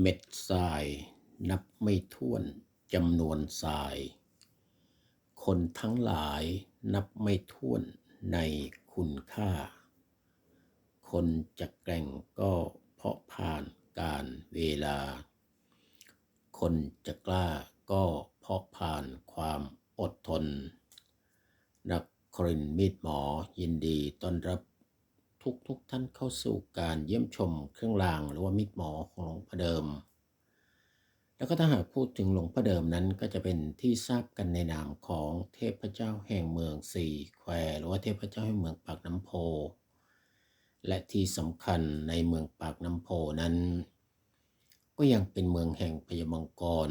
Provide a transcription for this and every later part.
เม็ดทรายนับไม่ถ้วนจำนวนทราย คนทั้งหลายนับไม่ถ้วนในคุณค่า คนจะแกร่งก็เพราะผ่านการเวลา คนจะกล้าก็เพราะผ่านความอดทน นักครินทร์มีดหมอยินดีต้อนรับ ทุกทุกท่านเข้าสู่การเยี่ยมชมเครื่องรางหรือว่ามีดหมอของหลวงพ่อเดิม แล้วก็ถ้าหากพูดถึงหลวงพ่อเดิมนั้นก็จะเป็นที่ทราบกันในนามของเทพเจ้าแห่งเมืองสี่แควหรือว่าเทพเจ้าแห่งเมืองปากน้ำโพ และที่สำคัญในเมืองปากน้ำโพนั้น ก็ยังเป็นเมืองแห่งพญมังกร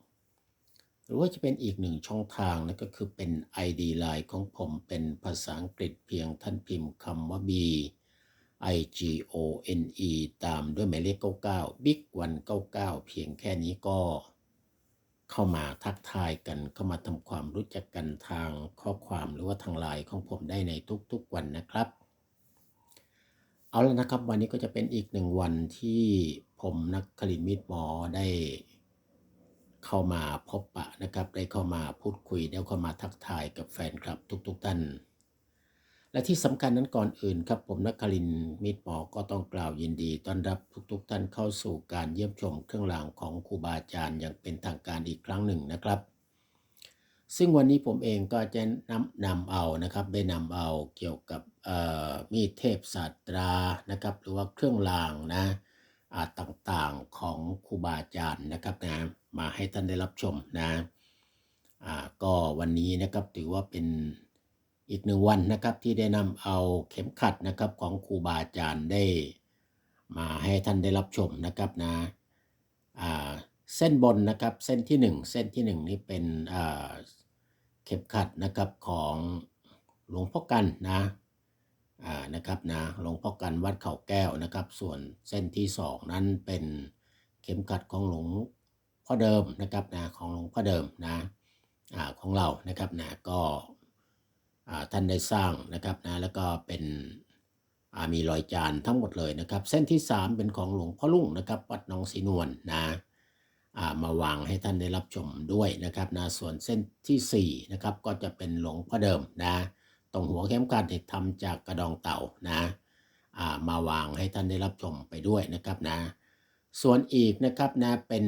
ห รือว่าจะเป็นอีกหนึ่งช่องทางนั่นก็คือเป็น ID Line ของผมเป็นภาษาอังกฤษเพียงท่านพิมพ์คำว่า B I G O N E ตามด้วยหมายเลข 99 Big 199 เพียงแค่นี้ก็เข้ามาทักทายกัน เข้ามาทำความรู้จักกันทางข้อความหรือว่าทางไลน์ของผมได้ในทุกๆวันนะครับ เอาแล้วนะครับ วันนี้ก็จะเป็นอีกหนึ่งวันที่ผมนักคลินมิตรหมอได้ เข้ามาพบปะนะครับ ได้เข้ามาพูดคุยได้เข้ามาทักทายกับแฟนคลับทุกๆท่าน และที่สำคัญนั้นก่อนอื่นครับผมนักคลินมิตรหมอก็ต้องกล่าวยินดีต้อนรับทุกๆท่านเข้าสู่การเยี่ยมชมเครื่องรางของครูบาอาจารย์อย่างเป็นทางการอีกครั้งหนึ่งนะครับ ซึ่งวันนี้ผมเองก็จะนำนำเอานะครับได้นำเอาเกี่ยวกับมีดเทพศาสตรานะครับ หรือว่าเครื่องรางนะอ่าต่างๆของครูบาอาจารย์นะครับนะ มาให้ท่านได้รับชมนะอ่าก็วันนี้นะครับถือว่าเป็นอีกหนึ่งวันนะครับที่ได้นำเอาเข็มขัดนะครับของครูบาอาจารย์ได้มาให้ท่านได้รับชมนะครับนะอ่าเส้นบนนะครับเส้นที่หนึ่งเส้นที่หนึ่งนี่เป็นอ่าเข็มขัดนะครับของหลวงพ่อกันนะอ่านะครับนะหลวงพ่อกันวัดเขาแก้วนะครับ ส่วนเส้นที่สองนั้นเป็นเข็มขัดของหลวง พ่อเดิมนะครับนะของหลวงพ่อเดิมนะอของเรานะครับนะก็ท่านได้สร้างนะครับนะแล้วก็เป็นมีรอยจานทั้งหมดเลยนะครับ เส้นที่ 3 เป็นของหลวงพ่อลุ่งนะครับวัดหนองสีนวลนะมาวางให้ท่านได้รับชมด้วยนะครับนะส่วนเส้นที่4นะครับก็จะเป็นหลวงพ่อเดิมนะตรงหัวเข้มขัดที่ทำจากกระดองเต่านะมาวางให้ท่านได้รับชมไปด้วยนะครับนะส่วนอีกนะครับนะเป็น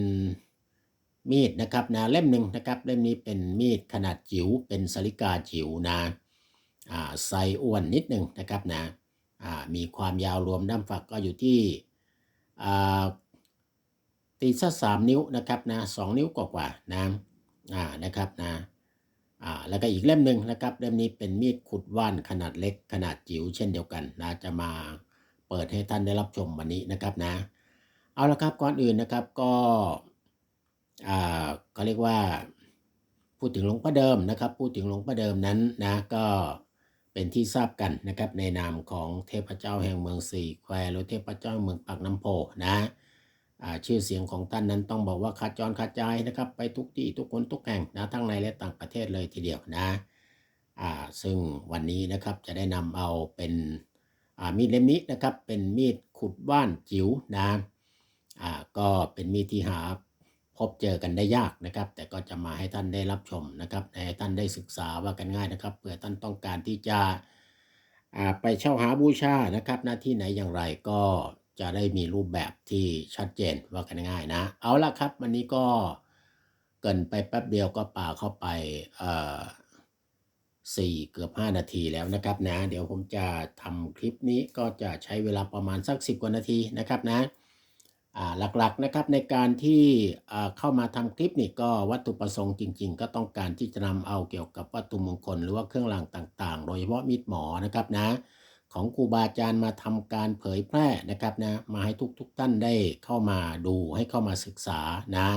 มีดนะครับนะเล่มหนึ่งนะครับเล่มนี้เป็นมีดขนาดจิ๋วเป็นสลิกาจิ๋วนะอ่าไซส์อ้วนนิดหนึ่งนะครับนะอ่ามีความยาวรวมด้ามฝักก็อยู่ที่อ่าตีสักสามนิ้วนะครับนะสองนิ้วกว่าๆนะอ่านะครับนะอ่าแล้วก็อีกเล่มหนึ่งนะครับเล่มนี้เป็นมีดขุดว่านขนาดเล็กขนาดจิ๋วเช่นเดียวกันนะจะมาเปิดให้ท่านได้รับชมวันนี้นะครับนะเอาละครับก่อนอื่นนะครับก็ อ่าก็เรียกว่า พูดถึงหลวงพ่อเดิมนะครับ พูดถึงหลวงพ่อเดิมนั้นนะก็เป็นที่ทราบกันนะครับ ในนามของเทพเจ้าแห่งเมืองสี่แควหรือเทพเจ้าเมืองปากน้ำโพนะอ่าชื่อเสียงของท่านนั้นต้องบอกว่าขาดจรขาดใจนะครับ ไปทุกที่ทุกคนทุกแห่งนะทั้งในและต่างประเทศเลยทีเดียวนะอ่าซึ่งวันนี้นะครับจะได้นำเอาเป็นอ่ามีดเล่มนี้นะครับ เป็นมีดขุดว่านจิ๋วนะอ่าก็เป็นมีดที่หา พบเจอกันได้ยากนะครับ แต่ก็จะมาให้ท่านได้รับชมนะครับให้ท่านได้ศึกษาว่ากันง่ายนะครับเผื่อท่านต้องการที่จะไปเช่าหาบูชานะครับ หน้าที่ไหนอย่างไรก็จะได้มีรูปแบบที่ชัดเจนว่ากันง่ายนะ เอาละครับ วันนี้ก็เกินไปแป๊บเดียวก็ป่าเข้าไปสี่เกือบ 5 นาทีแล้วนะครับนะ เดี๋ยวผมจะทำคลิปนี้ก็จะใช้เวลาประมาณสัก 10 กว่านาทีนะครับนะ หลักๆนะครับในการที่เข้ามาทำคลิปนี่ก็วัตถุประสงค์จริง ๆ ก็ต้องการที่จะนำเอาเกี่ยวกับวัตถุมงคล หรือว่าเครื่องรางต่างๆ โดยเฉพาะมีดหมอนะครับนะของครูบาอาจารย์มาทำการเผยแพร่นะครับนะมาให้ทุกๆท่านได้เข้ามาดูให้เข้ามาศึกษานะ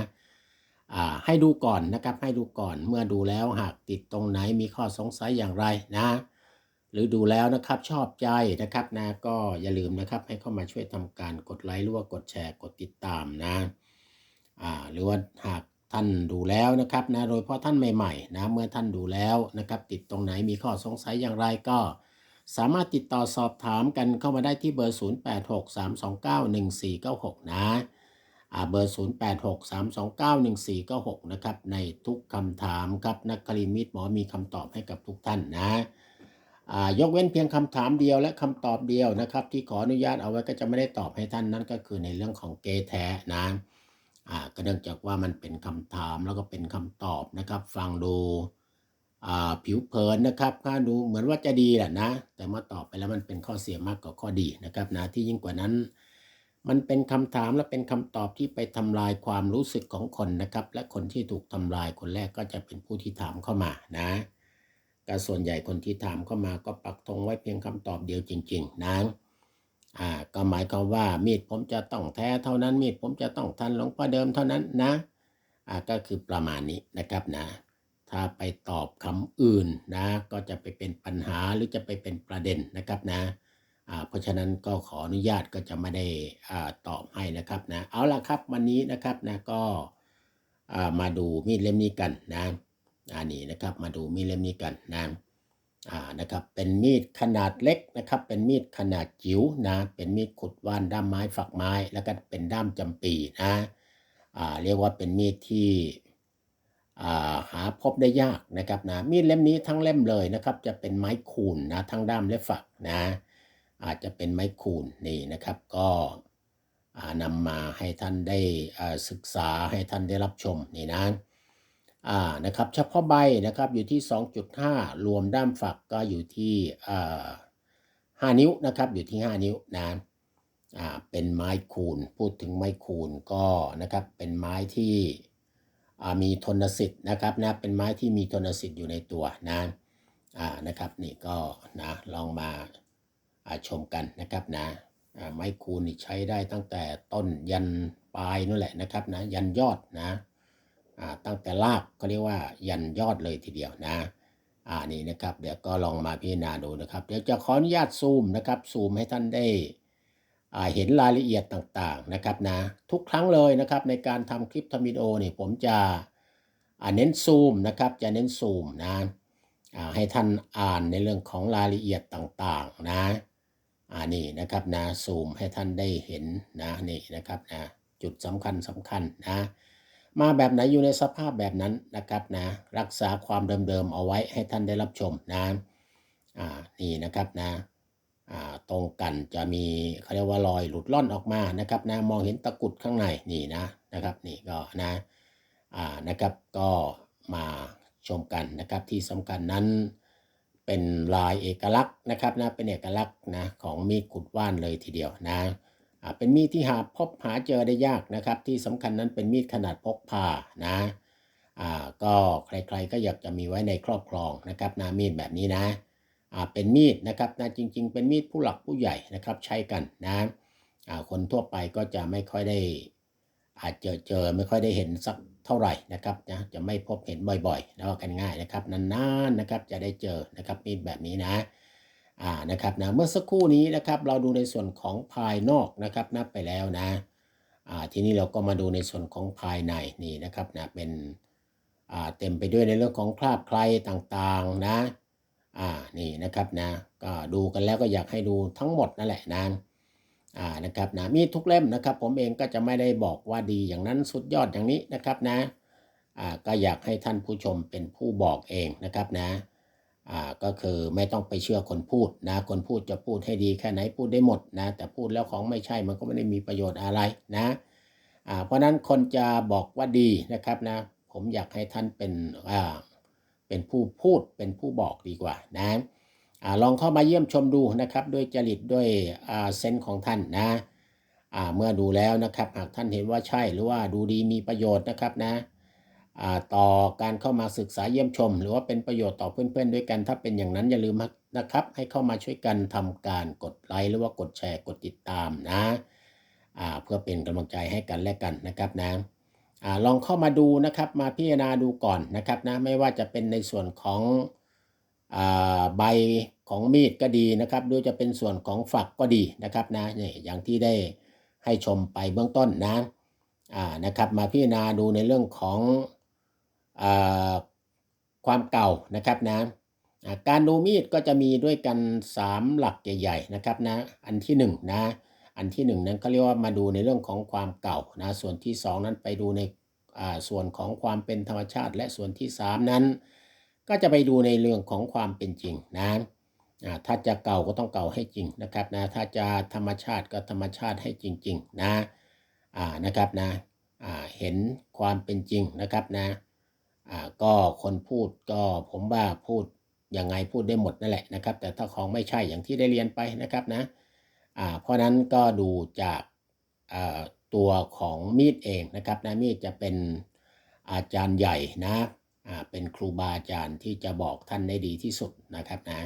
ให้ดูก่อนนะครับให้ดูก่อนเมื่อดูแล้วหากติดตรงไหนมีข้อสงสัยอย่างไรนะ หรือดูแล้วนะครับชอบใจนะครับนะก็อย่าลืมนะครับให้เข้ามาช่วยทำการกดไลค์หรือว่ากดแชร์กดติดตามนะอ่าหรือว่าหากท่านดูแล้วนะครับนะโดยเฉพาะท่านใหม่ๆนะเมื่อท่านดูแล้วนะครับ ติดตรงไหนมีข้อสงสัยอย่างไรก็ สามารถติดต่อสอบถามกันเข้ามาได้ที่เบอร์ 0863291496 นะอ่าเบอร์ 0863291496 นะครับในทุกคำถามครับนักคลิมิตหมอมีคำตอบให้กับทุกท่านนะ ยกเว้นเพียงคำถามเดียวและคำตอบเดียวนะครับ ที่ขออนุญาตเอาไว้ก็จะไม่ได้ตอบให้ท่านนั่นก็คือในเรื่องของเกย์แท้นะก็เนื่องจากว่ามันเป็นคำถามแล้วก็เป็นคำตอบนะครับ ฟังดูผิวเผินนะครับก็ดูเหมือนว่าจะดีแหละนะ แต่เมื่อตอบไปแล้วมันเป็นข้อเสียมากกว่าข้อดีนะครับนะที่ยิ่งกว่านั้น มันเป็นคำถามและเป็นคำตอบที่ไปทำลายความรู้สึกของคนนะครับ และคนที่ถูกทำลายคนแรกก็จะเป็นผู้ที่ถามเข้ามานะ ก็ส่วนใหญ่คนที่ถามเข้ามาก็ปักธงไว้เพียงคำตอบเดียวจริง ๆนะอ่าก็หมายความว่ามีดผมจะต้องแท้เท่านั้นมีดผมจะต้องทันหลวงพ่อเดิมเท่านั้นนะอ่าก็คือประมาณนี้นะครับนะ ถ้าไปตอบคำอื่นนะ ก็จะไปเป็นปัญหาหรือจะไปเป็นประเด็นนะครับนะอ่าเพราะฉะนั้นก็ขออนุญาตก็จะไม่ได้อ่าตอบให้นะครับนะ เอาละครับวันนี้นะครับนะก็อ่ามาดูมีดเล่มนี้กันนะ อันนี้นะครับมาดูมีดเล่มนี้กันนะอ่านะครับเป็นมีดขนาดเล็กนะครับ เป็นมีดขนาดจิ๋วนะเป็นมีดขุดว่านด้ามไม้ฝักไม้ แล้วก็เป็นด้ามจำปีนะอ่าเรียกว่าเป็นมีดที่อ่าหาพบได้ยากนะครับนะมีดเล่มนี้ทั้งเล่มเลยนะครับ จะเป็นไม้คูนนะทั้งด้ามและฝักนะอาจจะเป็นไม้คูนนี่นะครับก็อ่านำมาให้ท่านได้อ่าศึกษาให้ท่านได้รับชมนี่นะ อ่านะครับเฉพาะใบนะครับอยู่ที่ 2.5 รวมด้ามฝักก็อยู่ที่อ่า5นิ้วนะครับอยู่ที่ 5 นิ้วนะอ่าเป็นไม้คูนพูดถึงไม้คูนก็นะครับเป็นไม้ที่มีทนสิทธิ์นะครับนะเป็นไม้ที่มีทนสิทธิ์อยู่ในตัวนะอ่านะครับนี่ก็นะลองมาชมกันนะครับนะไม้คูนนี่ใช้ได้ตั้งแต่ต้นยันปลายนั่นแหละนะครับนะยันยอดนะ ตั้งแต่รากก็เรียกว่ายันยอดเลยทีเดียวนะอ่านี่นะครับเดี๋ยวก็ลองมาพิจารณาดูนะครับ เดี๋ยวจะขออนุญาตซูมนะครับซูมให้ท่านได้เห็นรายละเอียดต่างๆนะครับนะทุกครั้งเลยนะครับในการทำคลิปทำวิดีโอนี่ผมจะเน้นซูมนะครับจะเน้นซูมนะให้ท่านอ่านในเรื่องของรายละเอียดต่างๆนะอ่านี่นะครับนะซูมให้ท่านได้เห็นนะนี่นะครับนะจุดสำคัญสำคัญนะ มาแบบไหนอยู่ในสภาพแบบนั้นนะครับนะรักษาความเดิมๆเอาไว้ให้ท่านได้รับชมนะอ่านี่นะครับนะอ่าตรงกันจะมีเขาเรียกว่ารอยหลุดล่อนออกมานะครับนะมองเห็นตะกุดข้างในนี่นะนะครับนี่ก็นะอ่านะครับก็มาชมกันนะครับที่สำคัญนั้นเป็นลายเอกลักษณ์นะครับนะเป็นเอกลักษณ์นะของมีดขุดว่านเลยทีเดียวนะ เป็นมีดที่หาพบหาเจอได้ยากนะครับ ที่สำคัญนั้นเป็นมีดขนาดพกพานะอ่าก็ใครๆก็อยากจะมีไว้ในครอบครองนะครับนะมีดแบบนี้นะอ่าเป็นมีดนะครับนะจริง ๆ เป็นมีดผู้หลักผู้ใหญ่นะครับใช้กันนะอ่าคนทั่วไปก็จะไม่ค่อยได้อาจเจอเจอไม่ค่อยได้เห็นสักเท่าไหร่นะครับนะจะไม่พบเห็นบ่อยๆนะว่ากันง่ายนะครับนานๆนะครับจะได้เจอนะครับมีดแบบนี้นะ อ่านะครับนะเมื่อสักครู่นี้นะครับเราดูในส่วนของภายนอกนะครับนับไปแล้วนะอ่าทีนี้เราก็มาดูในส่วนของภายในนี่นะครับนะเป็นอ่าเต็มไปด้วยในเรื่องของคราบใครต่างๆนะอ่านี่นะครับนะก็ดูกันแล้วก็อยากให้ดูทั้งหมดนั่นแหละนะอ่านะครับนะมีทุกเล่มนะครับ ผมเองก็จะไม่ได้บอกว่าดีอย่างนั้นสุดยอดอย่างนี้นะครับนะอ่าก็อยากให้ท่านผู้ชมเป็นผู้บอกเองนะครับนะ อ่าก็คือไม่ต้องไปเชื่อคนพูดนะ คนพูดจะพูดให้ดีแค่ไหนพูดได้หมดนะ แต่พูดแล้วของไม่ใช่มันก็ไม่ได้มีประโยชน์อะไรนะอ่าเพราะนั้นคนจะบอกว่าดีนะครับนะ ผมอยากให้ท่านเป็นอ่าเป็นผู้พูดเป็นผู้บอกดีกว่านะอาลองเข้ามาเยี่ยมชมดูนะครับ ด้วยจริตด้วยอ่าเซนส์ของท่านนะอ่าเมื่อดูแล้วนะครับ หากท่านเห็นว่าใช่หรือว่าดูดีมีประโยชน์นะครับนะ ต่อการเข้ามาศึกษาเยี่ยมชม หรือว่าเป็นประโยชน์ต่อเพื่อนๆ ด้วยกัน ถ้าเป็นอย่างนั้นอย่าลืมนะครับ ให้เข้ามาช่วยกันทำการกดไลค์หรือว่ากดแชร์กดติดตามนะอ่าเพื่อเป็นกำลังใจให้กันและกันนะครับนะอ่าลองเข้ามาดูนะครับมาพิจารณาดูก่อนนะครับนะไม่ว่าจะเป็นในส่วนของอ่าใบของมีดก็ดีนะครับหรือจะเป็นส่วนของฝักก็ดีนะครับนะนี่อย่างที่ได้ให้ชมไปเบื้องต้นนะอ่านะครับมาพิจารณาดูในเรื่องของ ความเก่านะครับนะการดูมีดก็จะมีด้วยกัน 3 หลักใหญ่ๆนะครับนะอันที่1นะอันที่ 1 นั้นเขาเรียกว่ามาดูในเรื่องของความเก่านะส่วนที่ 2 นั้นไปดูในส่วนของความเป็นธรรมชาติ และส่วนที่ 3 นั้น ก็จะไปดูในเรื่องของความเป็นจริงนะถ้าจะเก่าก็ต้องเก่าให้จริงนะครับนะถ้าจะธรรมชาติก็ธรรมชาติให้จริง ๆ นะนะครับนะเห็นความเป็นจริงนะครับนะ อ่าก็คนพูดก็ผมว่าพูดยังไงพูดได้หมดนั่นแหละนะครับ แต่ถ้าของไม่ใช่อย่างที่ได้เรียนไปนะครับนะอ่าเพราะนั้นก็ดูจากอ่าตัวของมีดเองนะครับนะมีดจะเป็นอาจารย์ใหญ่นะอ่าเป็นครูบาอาจารย์ที่จะบอกท่านได้ดีที่สุดนะครับนะ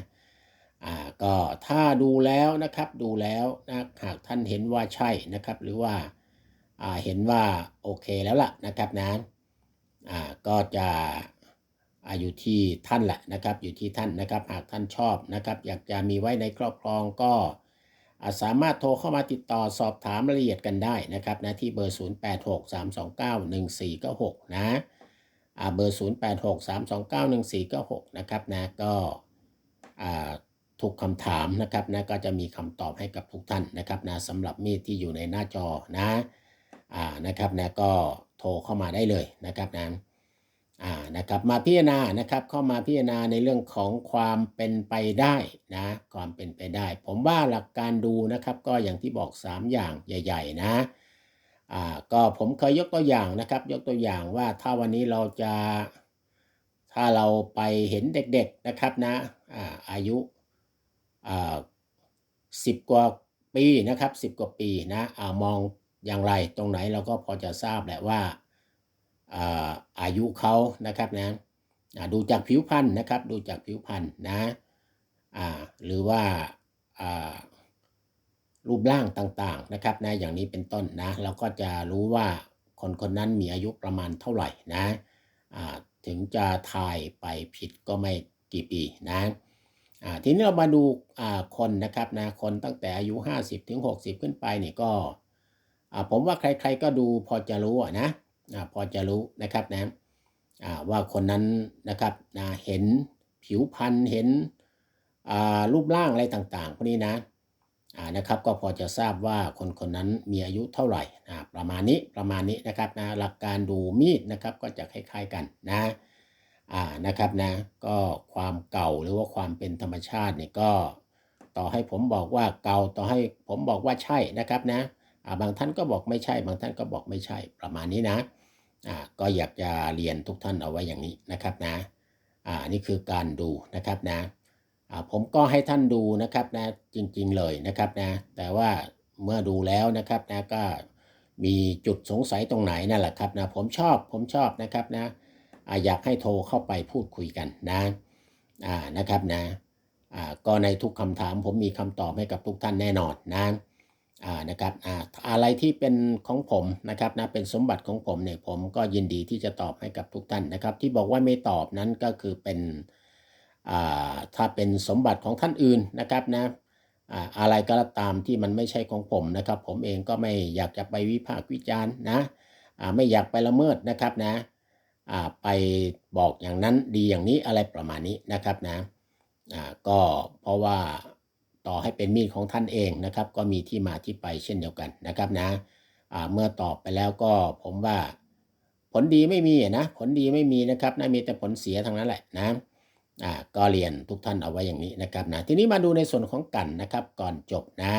อ่าก็ถ้าดูแล้วนะครับดูแล้วนะหากท่านเห็นว่าใช่นะครับ หรือว่าอ่าเห็นว่าโอเคแล้วล่ะนะครับนะ อ่าก็จะอาอยู่ที่ท่านแหละนะครับ อยู่ที่ท่านนะครับหากท่านชอบนะครับ อยากจะมีไว้ในครอบครองก็สามารถโทรเข้ามาติดต่อสอบถามรายละเอียดกันได้นะครับนะที่เบอร์ 0863291496 นะอ่าเบอร์ 0 8 6 3 2 9 1 4 9 6 นะครับนะก็อ่าทุกคำถามนะครับนะก็จะมีคำตอบให้กับทุกท่านนะครับนะสำหรับมีดที่อยู่ในหน้าจอนะอ่านะครับนะก็ โทรเข้ามาได้เลยนะครับนะอ่านะครับมาพิจารณานะครับเข้ามาพิจารณาในเรื่องของความเป็นไปได้นะความเป็นไปได้ ผมว่าหลักการดูนะครับก็อย่างที่บอก 3 อย่างใหญ่ ๆ นะอ่าก็ผมเคยยกตัวอย่างนะครับ ยกตัวอย่างว่าถ้าวันนี้เราจะถ้าเราไปเห็นเด็กๆนะครับนะอ่าอายุอ่าสิบกว่าปีนะครับสิบกว่าปีนะอ่ามอง อย่างไรตรงไหนเราก็พอจะทราบแหละว่าอายุเขานะครับนะดูจากผิวพรรณนะครับ ดูจากผิวพรรณนะหรือว่ารูปร่างต่างๆนะครับนะอย่างนี้เป็นต้นนะเราก็จะรู้ว่าคนคนนั้นมีอายุประมาณเท่าไหร่นะถึงจะทายไปผิดก็ไม่กี่ปีนะทีนี้เรามาดูคนนะครับนะคนตั้งแต่อายุ 50ถึง60 ขึ้นไปนี่ก็ ผมว่าใครๆก็ดูพอจะรู้นะพอจะรู้นะครับนะอ่าว่าคนนั้นนะครับเห็นผิวพรรณเห็นอ่ารูปร่างอะไรต่างๆพวกนี้นะอ่านะครับก็พอจะทราบว่าคนคนนั้นมีอายุเท่าไหร่ประมาณนี้ประมาณนี้นะครับนะหลักการดูมีดนะครับก็จะคล้าย ๆกันนะอ่านะครับนะก็ความเก่าหรือว่าความเป็นธรรมชาติเนี่ยก็ต่อให้ผมบอกว่าเก่าต่อให้ผมบอกว่าใช่นะครับนะ บางท่านก็บอกไม่ใช่ บางท่านก็บอกไม่ใช่ประมาณนี้นะก็อยากจะเรียนทุกท่านเอาไว้อย่างนี้นะครับนะนี่คือการดูนะครับนะผมก็ให้ท่านดูนะครับนะจริงๆเลยนะครับนะแต่ว่าเมื่อดูแล้วนะครับนะก็มีจุดสงสัยตรงไหนนั่นแหละครับนะผมชอบผมชอบนะครับนะอยากให้โทรเข้าไปพูดคุยกันนะนะครับนะก็ในทุกคำถามผมมีคำตอบให้กับทุกท่านแน่นอนนะ อ่านะครับอ่าอะไรที่เป็นของผมนะครับนะเป็นสมบัติของผมเนี่ยผมก็ยินดีที่จะตอบให้กับทุกท่านนะครับ ที่บอกว่าไม่ตอบนั้นก็คือเป็นอ่าถ้าเป็นสมบัติของท่านอื่นนะครับนะอ่าอะไรก็ตามที่มันไม่ใช่ของผมนะครับ ผมเองก็ไม่อยากจะไปวิพากษ์วิจารณ์นะอ่าไม่อยากไปละเมิดนะครับนะอ่าไปบอกอย่างนั้นดีอย่างนี้อะไรประมาณนี้นะครับนะอ่าก็เพราะว่า ต่อให้เป็นมีดของท่านเองนะครับ ก็มีที่มาที่ไปเช่นเดียวกันนะครับนะเมื่อตอบไปแล้วก็ผมว่า ผลดีไม่มีนะผลดีไม่มีนะครับนะมีแต่ผลเสียทั้งนั้นแหละนะอ่าก็เรียนทุกท่านเอาไว้อย่างนี้นะครับนะทีนี้มาดูในส่วนของกันนะครับ ก่อนจบนะ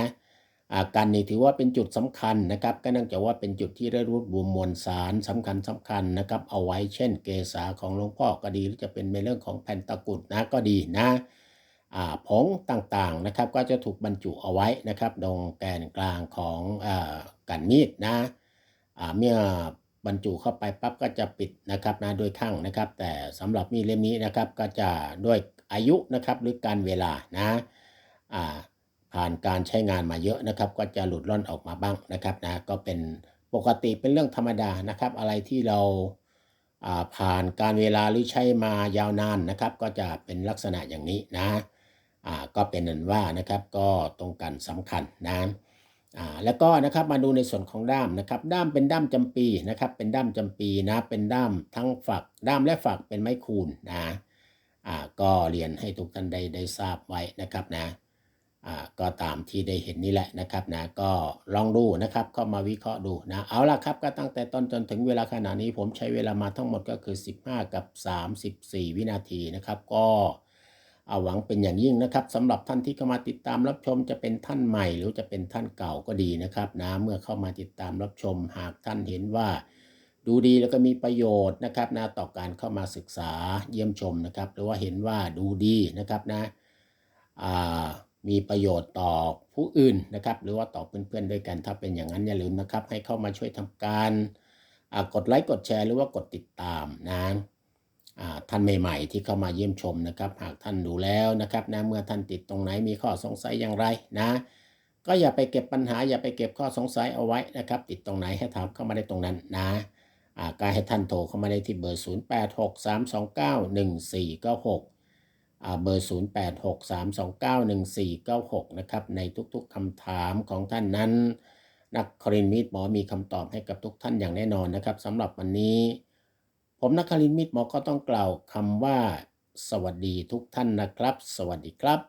อ่ากันนี่ถือว่าเป็นจุดสำคัญนะครับ ก็เนื่องจากว่าเป็นจุดที่ได้รวบรวมมวลสารสำคัญสำคัญนะครับ เอาไว้เช่น เกษาของหลวงพ่อก็ดีหรือจะเป็นในเรื่องของแผ่นตะกุดนะก็ดีนะ ผงต่างๆนะครับ ก็จะถูกบรรจุเอาไว้นะครับตรงแกนกลางของอกันมีดนะเมื่อบรรจุเข้าไปปั๊บก็จะปิดนะครับนะด้วยข้างนะครับ แต่สำหรับมีดเล่มนี้นะครับก็จะด้วยอายุนะครับหรือการเวลานะผ่านการใช้งานมาเยอะนะครับ ก็จะหลุดล่อนออกมาบ้างนะครับนะก็เป็นปกติเป็นเรื่องธรรมดานะครับ อะไรที่เราผ่านการเวลาหรือใช้มายาวนานนะครับ ก็จะเป็นลักษณะอย่างนี้นะ อ่าก็เป็นนั้นว่านะครับก็ตรงกันสำคัญนะอ่าแล้วก็นะครับมาดูในส่วนของด้ามนะครับด้ามเป็นด้ามจำปีนะครับเป็นด้ามจำปีนะเป็นด้ามทั้งฝักด้ามและฝักเป็นไม้คูนนะอ่าก็เรียนให้ทุกท่านได้ได้ทราบไว้นะครับนะอ่าก็ตามที่ได้เห็นนี่แหละนะครับนะก็ลองดูนะครับเข้ามาวิเคราะห์ดูนะเอาละครับก็ตั้งแต่ต้นจนถึงเวลาขณะนี้ผมใช้เวลามาทั้งหมดก็คือ 15 กับ 34 วินาทีนะครับก็ เอาหวังเป็นอย่างยิ่งนะครับสำหรับท่านที่เข้ามาติดตามรับชมจะเป็นท่านใหม่ หรือจะเป็นท่านเก่าก็ดีนะครับนะเมื่อเข้ามาติดตามรับชมหากท่านเห็นว่า ดูดีแล้วก็มีประโยชน์นะครับนะต่อการเข้ามาศึกษาเยี่ยมชมนะครับ หรือว่าเห็นว่าดูดีนะครับนะมีประโยชน์ต่อผู้อื่นนะครับ หรือว่าต่อเพื่อนๆด้วยกัน ถ้าเป็นอย่างนั้นอย่าลืมนะครับ ให้เข้ามาช่วยทำการกดไลค์กดแชร์หรือว่ากดติดตามนะ ท่านใหม่ๆ ที่เข้ามาเยี่ยมชมนะครับหากท่านดูแล้วนะครับนะเมื่อท่านติดตรงไหนมีข้อสงสัยอย่างไรนะ ก็อย่าไปเก็บปัญหา อย่าไปเก็บข้อสงสัยเอาไว้นะครับ ติดตรงไหนให้ถามเข้ามาได้ตรงนั้นนะอ่าก็ให้ท่านโทรเข้ามาได้ที่เบอร์ 0863291496อ่าเบอร์ 0863291496 นะครับในทุกๆคำถามของท่านนั้น นักครินมิตรหมอมีคำตอบให้กับทุกท่านอย่างแน่นอนนะครับสำหรับวันนี้ ผมนักคารินมิตรหมอก็ต้องกล่าวคำว่า สวัสดีทุกท่านนะครับ สวัสดีครับ